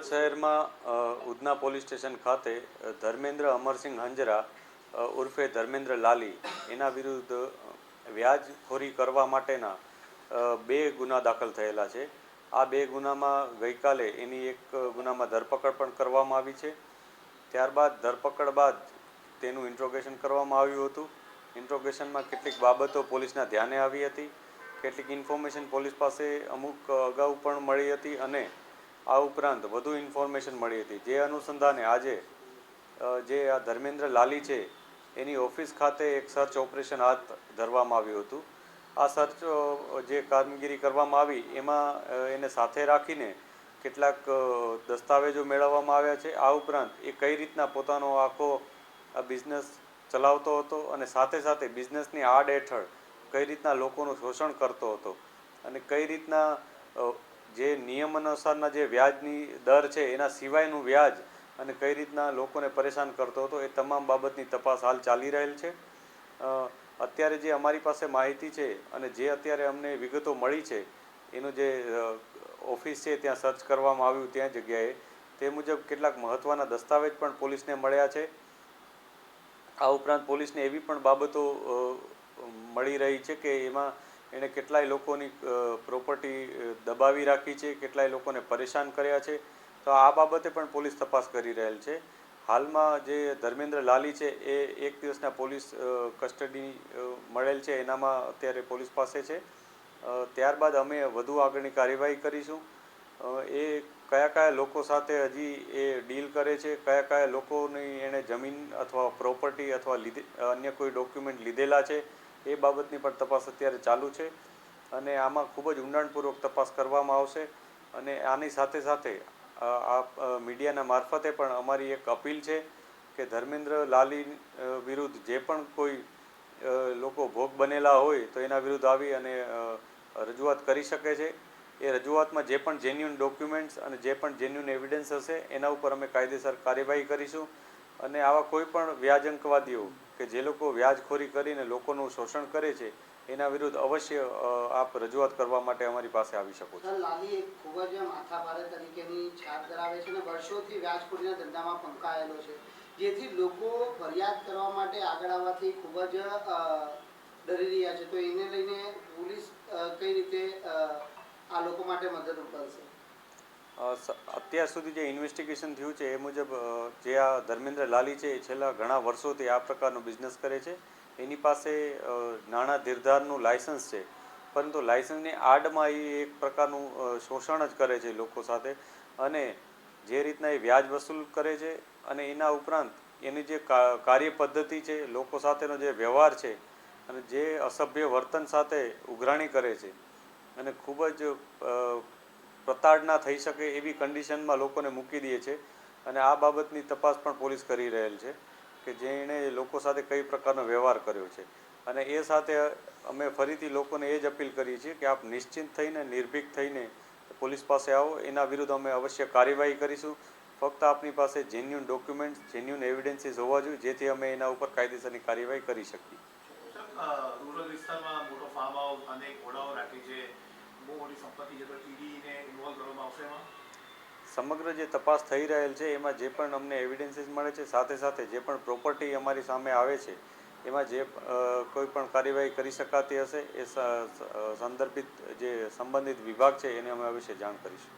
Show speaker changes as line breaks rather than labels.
સુરત શહેરમાં Udhna police station ખાતે ધર્મેન્દ્ર અમરસિંહ હંજરા ઉર્ફે ધર્મેન્દ્ર લાલી, એના વિરુદ્ધ વ્યાજખોરી કરવા માટેના બે ગુના દાખલ થયેલા છે. આ બે ગુનામાં ગઈકાલે એની એક ગુનામાં ધરપકડ પણ કરવામાં આવી છે. ત્યારબાદ ધરપકડ બાદ તેનું ઇન્ટ્રોગેશન કરવામાં આવ્યું હતું. ઇન્ટ્રોગેશનમાં કેટલીક બાબતો પોલીસના ધ્યાને આવી હતી. કેટલીક ઇન્ફોર્મેશન પોલીસ પાસે અમુક અગાઉ પણ મળી હતી અને આ ઉપરાંત વધુ ઇન્ફોર્મેશન મળી હતી. જે અનુસંધાને આજે જે આ ધર્મેન્દ્ર લાલી છે, એની ઓફિસ ખાતે એક સર્ચ ઓપરેશન હાથ ધરવામાં આવ્યું હતું. આ સર્ચ જે કામગીરી કરવામાં આવી, એમાં એને સાથે રાખીને કેટલાક દસ્તાવેજો મેળવવામાં આવ્યા છે. આ ઉપરાંત એ કઈ રીતના પોતાનો આખો, આ બિઝનેસ ચલાવતો હતો અને સાથે સાથે બિઝનેસની આડ હેઠળ કઈ રીતના લોકોનું શોષણ કરતો હતો અને કઈ રીતના જે નિયમ અનુસારના જે વ્યાજની દર છે, એના સિવાયનું વ્યાજ અને કઈ રીતના લોકોને પરેશાન કરતો હતો, એ તમામ બાબતની તપાસ હાલ ચાલી રહેલ છે. અત્યારે જે અમારી પાસે માહિતી છે અને જે અત્યારે અમને વિગતો મળી છે, એનું જે ઓફિસ છે, ત્યાં સર્ચ કરવામાં આવ્યું ત્યાં જગ્યાએ, તે મુજબ કેટલાક મહત્ત્વના દસ્તાવેજ પણ પોલીસને મળ્યા છે. આ ઉપરાંત પોલીસને એવી પણ બાબતો મળી રહી છે કે એમાં એણે કેટલાય લોકોની પ્રોપર્ટી દબાવી રાખી છે, કેટલાય લોકોને પરેશાન કર્યા છે. તો આ બાબતે પણ પોલીસ તપાસ કરી રહેલ છે. હાલમાં જે ધર્મેન્દ્ર લાલી છે, એ એક દિવસના પોલીસ કસ્ટડી મળેલ છે. એનામાં અત્યારે પોલીસ પાસે છે. ત્યારબાદ અમે વધુ આગળની કાર્યવાહી કરીશું. એ કયા કયા લોકો સાથે હજી એ ડીલ કરે છે, કયા કયા લોકોની એણે જમીન અથવા પ્રોપર્ટી અથવા લીધે, અન્ય કોઈ ડોક્યુમેન્ટ લીધેલા છે એ બાબતની પણ તપાસ અત્યારે ચાલુ છે અને આમાં ખૂબ જ ઊંડાણપૂર્વક તપાસ કરવામાં આવશે અને આની સાથે સાથે આ મીડિયાના મારફતે પણ અમારી એક અપીલ છે કે ધર્મેન્દ્ર લાલી વિરુદ્ધ જે પણ કોઈ લોકો ભોગ બનેલા હોય તો એના વિરુદ્ધ આવી અને રજૂઆત કરી શકે છે. એ રજૂઆતમાં જે પણ જેન્યુન ડોક્યુમેન્ટ્સ અને જે પણ જેન્યુન એવિડન્સ હશે એના ઉપર અમે કાયદેસર કાર્યવાહી કરીશું. અને આવા કોઈ પણ વ્યાજંકવાદીઓ કે જે લોકો વ્યાજખોરી કરીને લોકોનું શોષણ કરે છે, એના વિરુદ્ધ અવશ્ય આપ રજૂઆત કરવા માટે અમારી પાસે આવી શકો છો.
લાલી એક ખૂબ જ માથાભારે તરીકેની છાપ ધરાવે છે અને વર્ષોથી વ્યાજખોરીના ધંધામાં પંકાયેલો છે, જેથી લોકો ફરિયાદ કરવા માટે આગળ આવવાથી ખૂબ જ ડરી રહ્યા છે. તો એને લઈને પોલીસ કઈ રીતે આ લોકો માટે મદદ કરશે
અત્યાર સુધી જે ઇન્વેસ્ટિગેશન થયું છે એ મુજબ જે આ ધર્મેન્દ્ર લાલી છે એ છેલ્લા ઘણા વર્ષોથી આ પ્રકારનો બિઝનેસ કરે છે. એની પાસે નાણાં ધીરધારનું લાયસન્સ છે. પરંતુ લાયસન્સની આડમાં એ એક પ્રકારનું શોષણ જ કરે છે લોકો સાથે. અને જે રીતના એ વ્યાજ વસૂલ કરે છે અને એના ઉપરાંત એની જે કાર્ય પદ્ધતિ છે, લોકો સાથેનો જે વ્યવહાર છે અને જે અસભ્ય વર્તન સાથે ઉઘરાણી કરે છે. અને ખૂબ જ પ્રતાડના થઈ શકે એવી કન્ડિશનમાં લોકોને મૂકી દે છે અને આ બાબતની તપાસ પણ પોલીસ કરી રહેલ છે કે જેણે લોકો સાથે કઈ પ્રકારનો વ્યવહાર કર્યો છે. અને એ સાથે અમે ફરીથી લોકોને એ જ અપીલ કરીએ છીએ કે આપ નિશ્ચિંત થઈને, નિર્ભીક થઈને પોલીસ પાસે આવો. એના વિરુદ્ધ અમે અવશ્ય કાર્યવાહી કરીશું. ફક્ત આપની પાસે જેન્યુન ડોક્યુમેન્ટ્સ જેન્યુન એવિડન્સીસ હોવા જોઈએ, જેથી અમે એના ઉપર કાયદેસરની કાર્યવાહી કરી શકીએ.
રૂરલ વિસ્તારમાં મોટો ફાર્મ હાઉસ અને ઘોડાઓ રાખી છે. બહુ મોટી સંપત્તિ છે
સમગ્ર જે તપાસ થઈ રહેલ છે, એમાં જે પણ અમને એવિડન્સીસ મળે છે, સાથે સાથે જે પણ પ્રોપર્ટી અમારી સામે આવે છે, એમાં જે કોઈ પણ કાર્યવાહી કરી શકાતી હશે, એ સંદર્ભિત જે સંબંધિત વિભાગ છે, એને અમે અવશ્ય જાણ કરીશું.